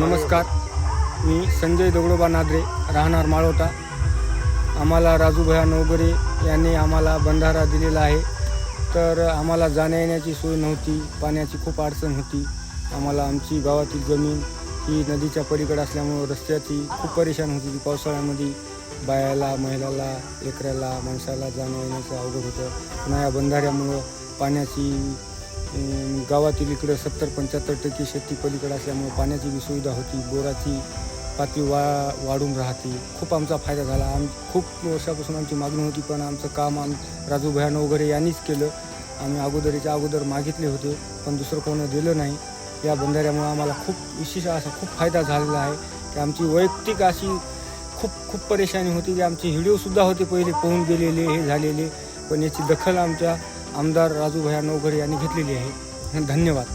नमस्कार. मी संजय दगडोबा नादरे राहणार माळोटा. आम्हाला राजूभया नवगरे यांनी आम्हाला बंधारा दिलेला आहे. तर आम्हाला जाण्या येण्याची सोय नव्हती पाण्याची खूप अडचण होती. आम्हाला आमची गावातील जमीन ही नदीच्या पलीकडे असल्यामुळं रस्त्याची खूप परेशान होती. ती पावसाळ्यामध्ये बायाला महिलाला लेकराला माणसाला जाण्या येण्याचं अवघड होतं. पुन्हा या बंधाऱ्यामुळं पाण्याची गावातील इकडं सत्तर पंच्याहत्तर टक्के शेती पलीकडे असल्यामुळे पाण्याची बी सुविधा होती बोराची पाती वा वाढून राहते. खूप आमचा फायदा झाला. आम खूप वर्षापासून आमची मागणी होती पण आमचं काम आम राजू भयान वगैरे यांनीच केलं. आम्ही अगोदरीच्या अगोदर मागितले होते पण दुसरं कोणी दिलं नाही. या बंधाऱ्यामुळे आम्हाला खूप विशेष असा खूप फायदा झालेला आहे की आमची वैयक्तिक अशी खूप खूप परेशानी होती की आमचे व्हिडिओसुद्धा होते पहिले पोहून गेलेले हे झालेले. पण याची दखल आमच्या आमदार राजूभाया नवघरे यांनी घेतलेली आहे. धन्यवाद.